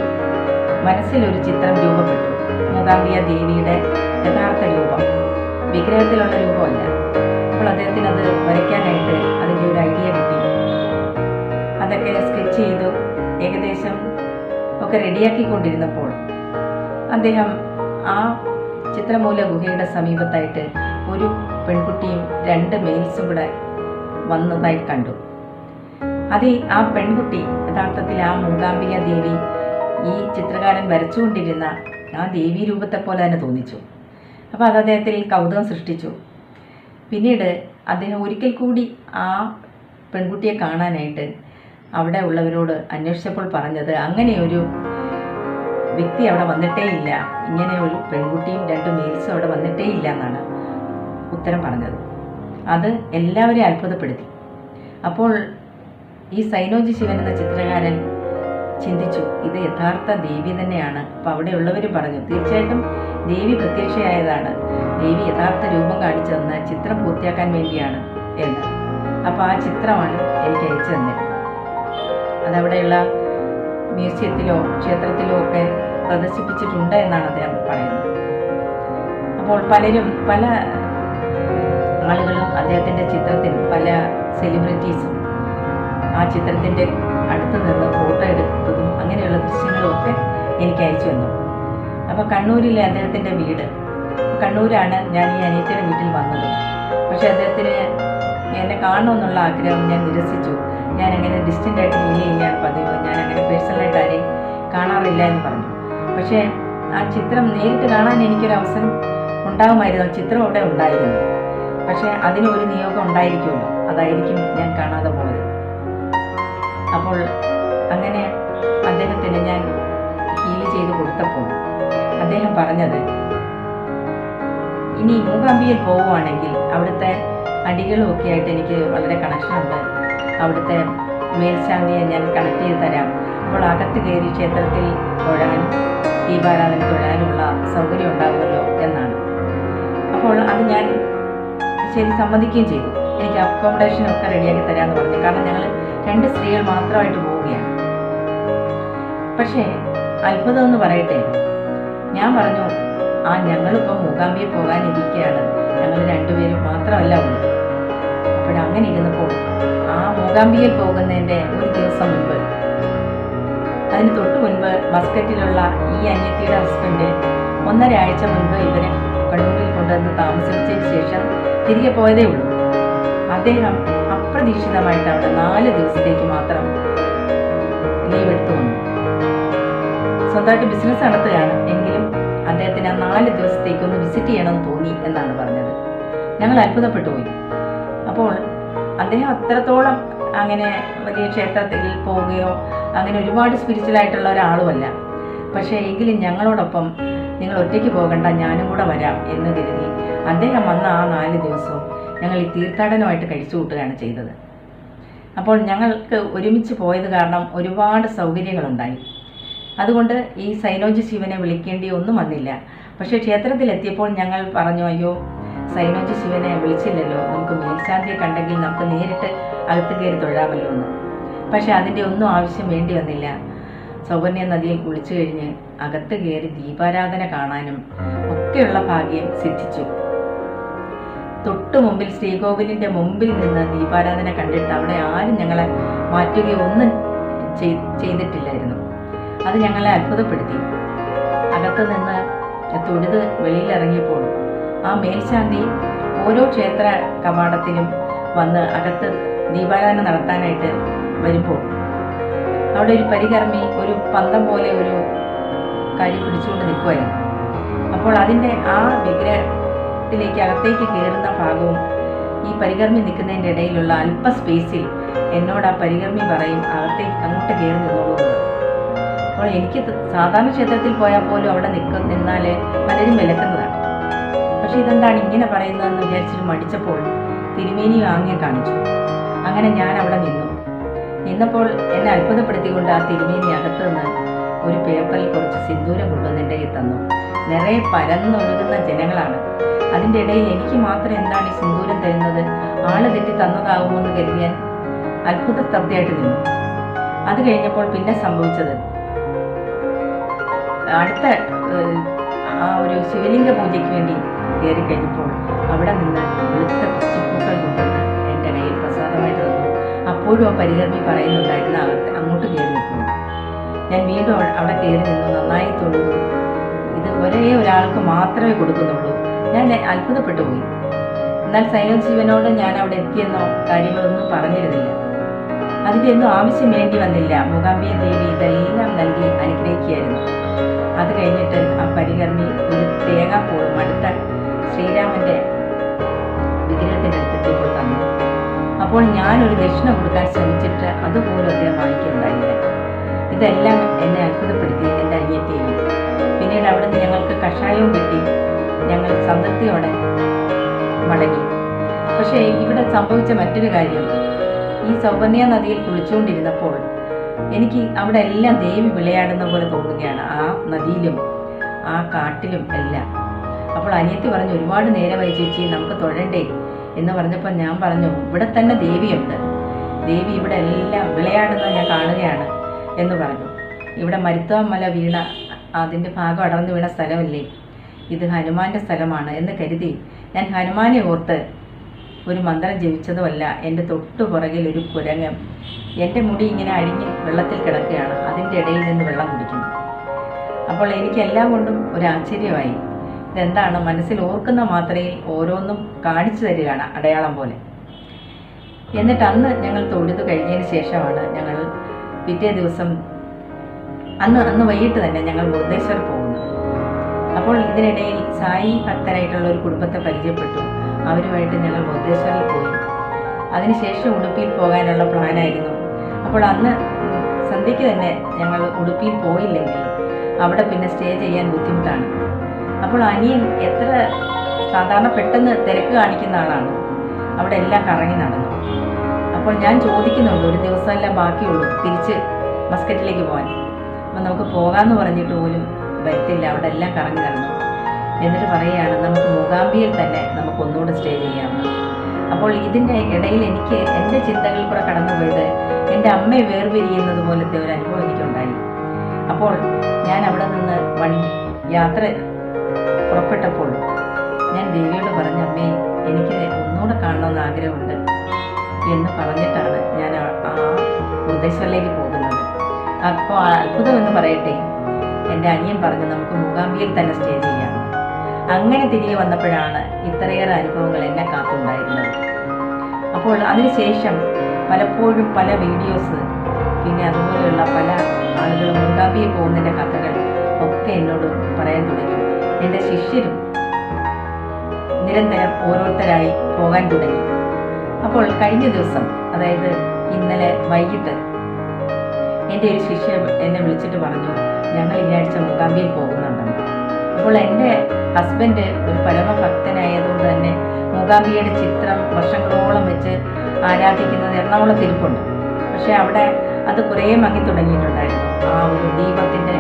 മനസ്സിലൊരു ചിത്രം രൂപപ്പെട്ടു. മൂകാംബിക ദേവിയുടെ യഥാർത്ഥ രൂപം. വിഗ്രഹത്തിലുള്ള രൂപമല്ല. അപ്പോൾ അദ്ദേഹത്തിന് അത് വരയ്ക്കാനായിട്ട് അതിന്റെ ഒരു ഐഡിയ കിട്ടി. അതൊക്കെ സ്കെച്ച് ചെയ്തു ഏകദേശം ഒക്കെ റെഡിയാക്കിക്കൊണ്ടിരുന്നപ്പോൾ അദ്ദേഹം ആ ചിത്രമൂല ഗുഹയുടെ സമീപത്തായിട്ട് ഒരു പെൺകുട്ടിയും രണ്ട് മെയിൽസും കൂടെ വന്നതായി കണ്ടു. അത് ആ പെൺകുട്ടി യഥാർത്ഥത്തിൽ ആ മൂകാംബിക ദേവി ഈ ചിത്രകാരൻ വരച്ചുകൊണ്ടിരുന്ന ആ ദേവി രൂപത്തെ പോലെ തന്നെ തോന്നിച്ചു. അപ്പോൾ അത് അദ്ദേഹത്തിൽ കൗതുകം സൃഷ്ടിച്ചു. പിന്നീട് അദ്ദേഹം ഒരിക്കൽ കൂടി ആ പെൺകുട്ടിയെ കാണാനായിട്ട് അവിടെ ഉള്ളവരോട് അന്വേഷിച്ചപ്പോൾ പറഞ്ഞത് അങ്ങനെയൊരു വ്യക്തി അവിടെ വന്നിട്ടേ ഇല്ല. ഇങ്ങനെ ഒരു പെൺകുട്ടിയും രണ്ട് മെയിൽസും അവിടെ വന്നിട്ടേ ഇല്ല എന്നാണ് ഉത്തരം പറഞ്ഞത്. അത് എല്ലാവരെയും അത്ഭുതപ്പെടുത്തി. അപ്പോൾ ഈ സൈനോജി ശിവൻ എന്ന ചിത്രകാരൻ ചിന്തിച്ചു ഇത് യഥാർത്ഥ ദേവി തന്നെയാണ്. അപ്പോൾ അവിടെയുള്ളവർ പറഞ്ഞു തീർച്ചയായിട്ടും ദേവി പ്രത്യക്ഷയായതാണ്. ദേവി യഥാർത്ഥ രൂപം കാണിച്ചു തന്ന ചിത്രം പൂർത്തിയാക്കാൻ വേണ്ടിയാണ് എന്ന്. അപ്പോൾ ആ ചിത്രമാണ് എനിക്ക് അയച്ചു തന്നത്. അതവിടെയുള്ള മ്യൂസിയത്തിലോ ക്ഷേത്രത്തിലോ ഒക്കെ പ്രദർശിപ്പിച്ചിട്ടുണ്ട് എന്നാണ് അദ്ദേഹം പറയുന്നത്. അപ്പോൾ പലരും പല ആളുകളും അദ്ദേഹത്തിന്റെ ചിത്രത്തിൽ പല സെലിബ്രിറ്റീസും ആ ചിത്രത്തിന്റെ അടുത്ത് നിന്ന് ഫോട്ടോ എടുത്തതും അങ്ങനെയുള്ള ദൃശ്യങ്ങളുമൊക്കെ എനിക്ക് അയച്ചു വന്നു അപ്പോൾ കണ്ണൂരിലെ അദ്ദേഹത്തിന്റെ വീട് കണ്ണൂരാണ് ഞാൻ ഈ അനിയത്തിയുടെ വീട്ടിൽ വന്നത്. പക്ഷേ അദ്ദേഹത്തിന് എന്നെ കാണണമെന്നുള്ള ആഗ്രഹം ഞാൻ നിരസിച്ചു. ഞാൻ അങ്ങനെ ഡിസ്റ്റന്റ് ആയിട്ട് ഫീൽ ചെയ്യാൻ പതിവ് ഞാൻ അങ്ങനെ പേഴ്സണലായിട്ട് ആരെയും കാണാറില്ല എന്ന് പറഞ്ഞു. പക്ഷേ ആ ചിത്രം നേരിട്ട് കാണാൻ എനിക്കൊരു അവസരം ഉണ്ടാകുമായിരുന്നു. ആ ചിത്രം അവിടെ ഉണ്ടായിരുന്നു. പക്ഷേ അതിന് ഒരു നിയോഗം ഉണ്ടായിരിക്കുമല്ലോ. അതായിരിക്കും ഞാൻ കാണാതെ പോയത്. അപ്പോൾ അങ്ങനെ അദ്ദേഹത്തിന് ഞാൻ ഹീൽ ചെയ്ത് കൊടുത്തപ്പോൾ അദ്ദേഹം പറഞ്ഞത് ഇനി മൂകാംബിയിൽ പോവുകയാണെങ്കിൽ അവിടുത്തെ അടികളും ഒക്കെ ആയിട്ട് എനിക്ക് വളരെ കണക്ഷൻ ഉണ്ട്. അവിടുത്തെ മേൽശാന്തിയെ ഞാൻ കണക്ട് ചെയ്ത് തരാം. അപ്പോൾ അകത്ത് കയറി ക്ഷേത്രത്തിൽ തൊഴാനും ദീപാരാധന തൊഴാനുള്ള സൗകര്യം ഉണ്ടാകുമല്ലോ എന്നാണ്. അപ്പോൾ അത് ഞാൻ ശരി സമ്മതിക്കുകയും ചെയ്തു. എനിക്ക് അക്കോമഡേഷൻ ഒക്കെ റെഡിയാക്കി തരാമെന്ന് പറഞ്ഞു. കാരണം ഞങ്ങൾ രണ്ട് സ്ത്രീകൾ മാത്രമായിട്ട് പോവുകയാണ്. പക്ഷേ അത്ഭുതം എന്ന് പറയട്ടെ. ഞാൻ പറഞ്ഞു ആ ഞങ്ങളിപ്പോൾ മൂകാംബിയെ പോകാനിരിക്കുകയാണ്. ഞങ്ങൾ രണ്ടുപേരും മാത്രമല്ല ഉള്ളൂ. അപ്പോഴങ്ങനെ ഇരുന്നപ്പോൾ മൂകാംബിയിൽ പോകുന്നതിന്റെ ഒരു ദിവസം മുൻപ്. അതിന് തൊട്ട് മുൻപ് മസ്കറ്റിലുള്ള ഈ അനിയത്തിയുടെ ഹസ്ബൻഡ് ഒന്നര ആഴ്ച മുൻപ് ഇവരെ കണ്ണൂരിൽ കൊണ്ടുവന്ന് താമസിച്ചതിന് ശേഷം തിരികെ പോയതേ ഉള്ളൂ. അദ്ദേഹം അപ്രതീക്ഷിതമായിട്ട് അവിടെ നാല് ദിവസത്തേക്ക് മാത്രം ലീവ് എടുത്തു വന്നു. സ്വന്തമായിട്ട് ബിസിനസ് നടത്തുകയാണ് എങ്കിലും അദ്ദേഹത്തിന് ആ നാല് ദിവസത്തേക്ക് ഒന്ന് വിസിറ്റ് ചെയ്യണമെന്ന് തോന്നി എന്നാണ് പറഞ്ഞത്. ഞങ്ങൾ അത്ഭുതപ്പെട്ടു പോയി. അപ്പോൾ അദ്ദേഹം അത്രത്തോളം അങ്ങനെ വലിയ ക്ഷേത്രത്തിൽ പോവുകയോ അങ്ങനെ ഒരുപാട് സ്പിരിച്വൽ ആയിട്ടുള്ള ഒരാളുമല്ല. പക്ഷേ എങ്കിലും ഞങ്ങളോടൊപ്പം നിങ്ങൾ ഒറ്റയ്ക്ക് പോകണ്ട ഞാനും കൂടെ വരാം എന്ന് കരുതി അദ്ദേഹം വന്ന ആ നാല് ദിവസവും ഞങ്ങൾ ഈ തീർത്ഥാടനമായിട്ട് കഴിച്ചു കൂട്ടുകയാണ് ചെയ്തത്. അപ്പോൾ ഞങ്ങൾക്ക് ഒരുമിച്ച് പോയത് കാരണം ഒരുപാട് സൗകര്യങ്ങളുണ്ടായി. അതുകൊണ്ട് ഈ സൈനോജ് ശിവനെ വിളിക്കേണ്ടി ഒന്നും വന്നില്ല. പക്ഷേ ക്ഷേത്രത്തിലെത്തിയപ്പോൾ ഞങ്ങൾ പറഞ്ഞു അയ്യോ സൈനോജ് ശിവനെ വിളിച്ചില്ലല്ലോ. നമുക്ക് മേൽശാന്തിയെ കണ്ടെങ്കിൽ നമുക്ക് നേരിട്ട് അകത്ത് കയറി തൊഴാമല്ലോ എന്ന്. പക്ഷെ അതിന്റെ ഒന്നും ആവശ്യം വേണ്ടി വന്നില്ല. സൗവർണ്യ നദിയിൽ കുളിച്ചു കഴിഞ്ഞ് അകത്ത് കയറി ദീപാരാധന കാണാനും ഒക്കെയുള്ള ഭാഗ്യം സിദ്ധിച്ചു. തൊട്ടു മുമ്പിൽ ശ്രീകോവിലിന്റെ മുമ്പിൽ നിന്ന് ദീപാരാധന കണ്ടിട്ട് അവിടെ ആരും ഞങ്ങളെ മാറ്റുകയോ ഒന്നും ചെയ്- ചെയ്തിട്ടില്ലായിരുന്നു. അത് ഞങ്ങളെ അത്ഭുതപ്പെടുത്തി. അകത്ത് നിന്ന് തൊഴുത് വെളിയിലിറങ്ങിയപ്പോൾ ആ മേൽശാന്തി ഓരോ ക്ഷേത്ര കവാടത്തിലും വന്ന് അകത്ത് ദീപാരാധന നടത്താനായിട്ട് വരുമ്പോൾ അവിടെ ഒരു പരികർമ്മി ഒരു പന്തം പോലെ ഒരു കരി പിടിച്ചുകൊണ്ട് നിൽക്കുമായിരുന്നു അപ്പോൾ അതിന്റെ ആ വിഗ്രഹത്തിലേക്ക് അകത്തേക്ക് കയറുന്ന ഭാഗവും ഈ പരികർമ്മി നിൽക്കുന്നതിന്റെ ഇടയിലുള്ള അല്പ സ്പേസിൽ എന്നോട് ആ പരികർമ്മി പറയും അകത്തേക്ക് അങ്ങോട്ട് കയറി നിന്നോളൂ. അപ്പോൾ എനിക്ക് സാധാരണ ക്ഷേത്രത്തിൽ പോയാൽ പോലും അവിടെ നിൽക്കും നിന്നാൽ പലരും വിലക്കുന്നതാണ് പക്ഷെ ഇതെന്താണ് ഇങ്ങനെ പറയുന്നതെന്ന് വിചാരിച്ചിട്ട് മടിച്ചപ്പോൾ തിരുമേനി വാങ്ങിയ കാണിച്ചു. അങ്ങനെ ഞാൻ അവിടെ നിന്നു. നിന്നപ്പോൾ എന്നെ അത്ഭുതപ്പെടുത്തിക്കൊണ്ട് ആ തിരുമേനി അകത്ത് നിന്ന് ഒരു പേപ്പറിൽ കുറച്ച് സിന്ദൂരം കൊണ്ടുവന്ന് എന്റെ കയ്യിൽ തന്നു. നിറയെ പരന്നൊഴുകുന്ന ജനങ്ങളാണ്. അതിന്റെ ഇടയിൽ എനിക്ക് മാത്രം എന്താണ് ഈ സിന്ദൂരം തരുന്നത്? ആൾ തെറ്റി തന്നതാകുമോ എന്ന് കരുതിയാൻ അത്ഭുത സ്തബ്ധയായിട്ട് നിന്നു. അത് കഴിഞ്ഞപ്പോൾ പിന്നെ സംഭവിച്ചത് അടുത്ത ആ ഒരു ശിവലിംഗ പൂജയ്ക്ക് വേണ്ടി കയറി കഴിഞ്ഞപ്പോൾ അവിടെ നിന്ന് വെളുത്ത പച്ചപ്പൂക്കൾ കൊണ്ടുവന്ന് എന്റെ കയ്യിൽ പ്രസാദമായിട്ട് തന്നു അപ്പോഴും ആ പരികർമ്മി പറയുന്നുണ്ടായിരുന്നു അകത്ത് അങ്ങോട്ട് കയറി നിൽക്കുന്നു. ഞാൻ വീണ്ടും അവിടെ കയറി നിന്നു. നന്നായി തൊഴുതു. ഇത് ഒരേ ഒരാൾക്ക് മാത്രമേ കൊടുക്കുന്നുള്ളൂ. ഞാൻ അത്ഭുതപ്പെട്ടു പോയി. എന്നാൽ സൈനോ ജീവനോട് ഞാൻ അവിടെ എത്തിയെന്നോ കാര്യങ്ങളൊന്നും പറഞ്ഞിരുന്നില്ല. അതിന്റെ ഒന്നും ആവശ്യം വേണ്ടി വന്നില്ല. മൂകാംബിയ ദേവി ഇതെല്ലാം നൽകി അനുഗ്രഹിക്കുകയായിരുന്നു. അത് കഴിഞ്ഞിട്ട് ആ പരികർമ്മി ഒരു തേങ്ങ അടുത്ത ശ്രീരാമന്റെ വിഗ്രഹത്തിന്റെ ഇപ്പോൾ തന്നു. അപ്പോൾ ഞാനൊരു ദക്ഷിണ കൊടുക്കാൻ ശ്രമിച്ചിട്ട് അതുപോലും അദ്ദേഹം വാങ്ങിക്കുന്നുണ്ടായില്ല ഇതെല്ലാം എന്നെ അത്ഭുതപ്പെടുത്തി എന്റെ അനിയത്തിയും പിന്നീട് അവിടുന്ന് ഞങ്ങൾക്ക് കഷായവും കിട്ടി. ഞങ്ങൾ സംതൃപ്തിയോടെ മടങ്ങി. പക്ഷേ ഇവിടെ സംഭവിച്ച മറ്റൊരു കാര്യം. ഈ സൗപർണ്യ നദിയിൽ കുളിച്ചുകൊണ്ടിരുന്നപ്പോൾ എനിക്ക് അവിടെ എല്ലാം ദേവി വിളയാടുന്ന പോലെ തോന്നുകയാണ്. ആ നദിയിലും ആ കാട്ടിലും എല്ലാം. അപ്പോൾ അനിയത്തി പറഞ്ഞു ഒരുപാട് നേരമായി ചേച്ചി നമുക്ക് തൊഴണ്ടേ? എന്ന് പറഞ്ഞപ്പോൾ ഞാൻ പറഞ്ഞു ഇവിടെ തന്നെ ദേവിയുണ്ട്. ദേവി ഇവിടെ എല്ലാം വിളയാടുന്നത് ഞാൻ കാണുകയാണ് എന്ന് പറഞ്ഞു. ഇവിടെ മരുത്തോമല വീണ അതിന്റെ ഭാഗം അടർന്നു വീണ സ്ഥലമല്ലേ? ഇത് ഹനുമാന്റെ സ്ഥലമാണ് എന്ന് കരുതി ഞാൻ ഹനുമാനെ ഓർത്ത് ഒരു മന്ത്രം ജപിച്ചതുമല്ല എന്റെ തൊട്ടു പുറകിൽ ഒരു കുരങ്ങൻ എന്റെ മുടി ഇങ്ങനെ അഴിഞ്ഞ് വെള്ളത്തിൽ കിടക്കുകയാണ് അതിന്റെ ഇടയിൽ നിന്ന് വെള്ളം കുടിക്കുന്നു. അപ്പോൾ എനിക്ക് എല്ലാം കൊണ്ടും ഒരു ആശ്ചര്യമായി. ഇതെന്താണ്? മനസ്സിൽ ഓർക്കുന്ന മാത്രയിൽ ഓരോന്നും കാണിച്ചു തരികയാണ് അടയാളം പോലെ. എന്നിട്ട് അന്ന് ഞങ്ങൾ തൊഴുത് കഴിഞ്ഞതിന് ശേഷമാണ് ഞങ്ങൾ പിറ്റേ ദിവസം അന്ന് അന്ന് വൈകിട്ട് തന്നെ ഞങ്ങൾ ബുദ്ധേശ്വർ പോകുന്നു അപ്പോൾ ഇതിനിടയിൽ സായി ഭക്തരായിട്ടുള്ള ഒരു കുടുംബത്തെ പരിചയപ്പെട്ടു. അവരുമായിട്ട് ഞങ്ങൾ ബുദ്ധേശ്വറിൽ പോയി. അതിനുശേഷം ഉടുപ്പിയിൽ പോകാനുള്ള പ്ലാനായിരുന്നു. അപ്പോൾ അന്ന് സന്ധ്യയ്ക്ക് തന്നെ ഞങ്ങൾ ഉടുപ്പിയിൽ പോയില്ലെങ്കിൽ അവിടെ പിന്നെ സ്റ്റേ ചെയ്യാൻ ബുദ്ധിമുട്ടാണ്. അപ്പോൾ അനിയൻ എത്ര സാധാരണ പെട്ടെന്ന് തിരക്ക് കാണിക്കുന്ന ആളാണ്. അവിടെ എല്ലാം കറങ്ങി നടന്നു. അപ്പോൾ ഞാൻ ചോദിക്കുന്നുണ്ട് ഒരു ദിവസമല്ല ബാക്കിയുള്ളൂ തിരിച്ച് മസ്കറ്റിലേക്ക് പോകാൻ. അപ്പം നമുക്ക് പോകാമെന്ന് പറഞ്ഞിട്ട് പോലും വരത്തില്ല അവിടെ എല്ലാം കറങ്ങി നടന്നു. എന്നിട്ട് പറയുകയാണ് നമുക്ക് മൂകാംബിയിൽ തന്നെ നമുക്ക് ഒന്നുകൂടെ സ്റ്റേ ചെയ്യാം അപ്പോൾ ഇതിന്റെ ഇടയിൽ എനിക്ക് എന്റെ ചിന്തകളിൽ കൂടെ കടന്നുപോയത് എന്റെ അമ്മയെ വേർപിരിയുന്നത് പോലത്തെ ഒരു അനുഭവം എനിക്കുണ്ടായി. അപ്പോൾ ഞാൻ അവിടെ നിന്ന് വൺ യാത്ര പുറപ്പെട്ടപ്പോൾ ഞാൻ ദേവിയോട് പറഞ്ഞ അമ്മേ എനിക്ക് ഒന്നുകൂടെ കാണണമെന്ന് ആഗ്രഹമുണ്ട് എന്ന് പറഞ്ഞിട്ടാണ് ഞാൻ ആ- ഉദ്ദേശത്തിലേക്ക് പോകുന്നത്. അപ്പോൾ അത്ഭുതം എന്ന് പറയട്ടെ എന്റെ അനിയൻ പറഞ്ഞു നമുക്ക് മൂകാംബിയിൽ തന്നെ സ്റ്റേ ചെയ്യാം. അങ്ങനെ തിരികെ വന്നപ്പോഴാണ് ഇത്രയേറെ അനുഭവങ്ങൾ എന്നെ കാത്തുണ്ടായിരുന്നത്. അപ്പോൾ അതിനുശേഷം പലപ്പോഴും പല വീഡിയോസ് പിന്നെ അതുപോലെയുള്ള പല ആളുകൾ മൂകാംബിയിൽ പോകുന്നതിന്റെ കഥകൾ ഒക്കെ എന്നോട് പറയാൻ തുടങ്ങി. എന്റെ ശിഷ്യരും നിരന്തരം ഓരോരുത്തരായി പോകാൻ തുടങ്ങി. അപ്പോൾ കഴിഞ്ഞ ദിവസം അതായത് ഇന്നലെ വൈകിട്ട് എന്റെ ഒരു ശിഷ്യ എന്നെ വിളിച്ചിട്ട് പറഞ്ഞു ഞങ്ങൾ ഈ ആഴ്ച മൂകാംബിയിൽ പോകുന്നുണ്ടെന്ന്. അപ്പോൾ എന്റെ ഹസ്ബൻഡ് ഒരു പരമഭക്തനായതുകൊണ്ട് തന്നെ മൂകാംബിയുടെ ചിത്രം വർഷങ്ങളോളം വെച്ച് ആരാധിക്കുന്നത് എറണാകുളത്തിരിപ്പുണ്ട്. പക്ഷേ അവിടെ അത് കുറേ മങ്ങി തുടങ്ങിയിട്ടുണ്ടായിരുന്നു. ആ ഒരു ദീപത്തിന്റെ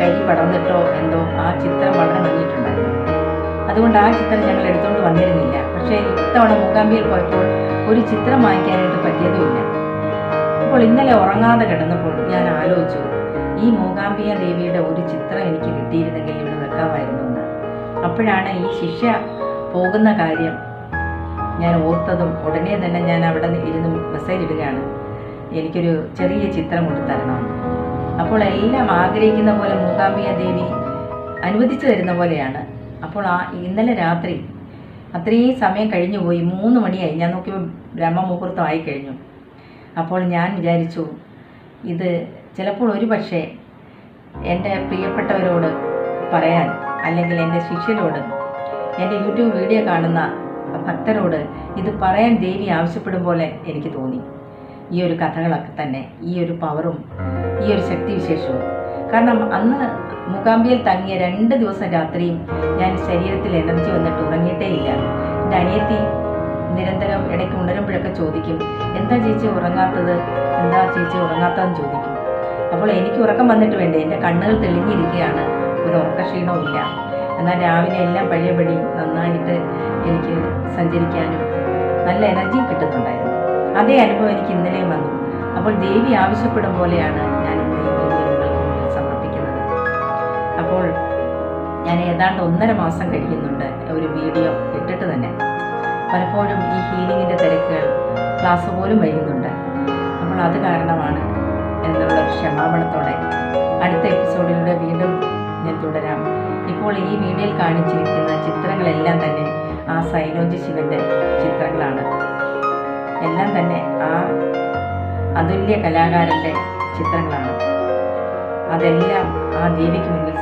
കൈ പടർന്നിട്ടോ എന്തോ ആ ചിത്രം വളരെ മങ്ങിയിട്ടുണ്ടായിരുന്നു അതുകൊണ്ട് ആ ചിത്രം ഞങ്ങൾ എടുത്തുകൊണ്ട് വന്നിരുന്നില്ല. പക്ഷേ ഇത്തവണ മൂകാംബിയിൽ പോയപ്പോൾ ഒരു ചിത്രം വാങ്ങിക്കാനായിട്ട് പറ്റിയതുമില്ല. അപ്പോൾ ഇന്നലെ ഉറങ്ങാതെ കിടന്നപ്പോൾ ഞാൻ ആലോചിച്ചു ഈ മൂകാംബിക ദേവിയുടെ ഒരു ചിത്രം എനിക്ക് കിട്ടിയിരുന്നെങ്കിൽ ഇവിടെ വെക്കാമായിരുന്നു എന്ന്. അപ്പോഴാണ് ഈ ശിഷ്യ പോകുന്ന കാര്യം ഞാൻ ഓർത്തതും ഉടനെ തന്നെ ഞാൻ അവിടെ ഇരുന്ന് മെസ്സേജ് ഇടുകയാണ്. എനിക്കൊരു ചെറിയ ചിത്രം കൊണ്ട് അപ്പോൾ എല്ലാം ആഗ്രഹിക്കുന്ന പോലെ മൂകാംബിക ദേവി അനുവദിച്ചു തരുന്ന പോലെയാണ്. അപ്പോൾ ആ ഇന്നലെ രാത്രി അത്രയും സമയം കഴിഞ്ഞു പോയി. മൂന്ന് മണിയായി. ഞാൻ നോക്കിയപ്പോൾ ബ്രഹ്മമുഹൂർത്തമായി കഴിഞ്ഞു. അപ്പോൾ ഞാൻ വിചാരിച്ചു ഇത് ചിലപ്പോൾ ഒരു പക്ഷേ എന്റെ പ്രിയപ്പെട്ടവരോട് പറയാൻ അല്ലെങ്കിൽ എന്റെ ശിഷ്യരോട് എന്റെ യൂട്യൂബ് വീഡിയോ കാണുന്ന ഭക്തരോട് ഇത് പറയാൻ ദേവി ആവശ്യപ്പെടും പോലെ എനിക്ക് തോന്നി. ഈ ഒരു കഥകളൊക്കെ തന്നെ ഈ ഒരു പവറും ഈ ഒരു ശക്തിവിശേഷവും. കാരണം അന്ന് മൂകാംബിയിൽ തങ്ങിയ രണ്ട് ദിവസം രാത്രിയും ഞാൻ ശരീരത്തിൽ എനർജി വന്നിട്ട് ഉറങ്ങിയിട്ടേ ഇല്ല. എന്റെ അനിയത്തി നിരന്തരം ഇടയ്ക്ക് ഉണരുമ്പോഴൊക്കെ ചോദിക്കും എന്താ ചേച്ചി ഉറങ്ങാത്തത്? എന്താ ചേച്ചി ഉറങ്ങാത്തതെന്ന് ചോദിക്കും. അപ്പോൾ എനിക്ക് ഉറക്കം വന്നിട്ട് വേണ്ടേ? എന്റെ കണ്ണുകൾ തെളിഞ്ഞിരിക്കുകയാണ്. ഒരു ഉറക്കക്ഷീണവും ഇല്ല. എന്നാൽ രാവിലെ എല്ലാം പഴയപടി നന്നായിട്ട് എനിക്ക് സഞ്ചരിക്കാനും നല്ല എനർജിയും കിട്ടുന്നുണ്ടായിരുന്നു. അതേ അനുഭവം എനിക്ക് ഇന്നലെയും വന്നു. അപ്പോൾ ദേവി ആവശ്യപ്പെടും പോലെയാണ് ഞാൻ ഈ വീഡിയോ സമർപ്പിക്കുന്നത്. അപ്പോൾ ഞാൻ ഏതാണ്ട് ഒന്നര മാസം കഴിക്കുന്നുണ്ട് ഒരു വീഡിയോ ഇട്ടിട്ട് തന്നെ. പലപ്പോഴും ഈ ഹീലിങ്ങിന്റെ തിരക്കുകൾ ക്ലാസ് പോലും വരുന്നുണ്ട് അപ്പോൾ അത് കാരണമാണ് എന്നുള്ള ക്ഷമാപണത്തോടെ അടുത്ത എപ്പിസോഡിലൂടെ വീണ്ടും ഞാൻ തുടരാം. ഇപ്പോൾ ഈ വീഡിയോയിൽ കാണിച്ചിരിക്കുന്ന ചിത്രങ്ങളെല്ലാം തന്നെ ആ സൈനോജി ശിവന്റെ ചിത്രങ്ങളാണ്. എല്ലാം തന്നെ ആ അതുല്യ കലാകാരന്റെ ചിത്രങ്ങളാണ്. അതെല്ലാം ആ ദേവിക്ക് മുന്നിൽ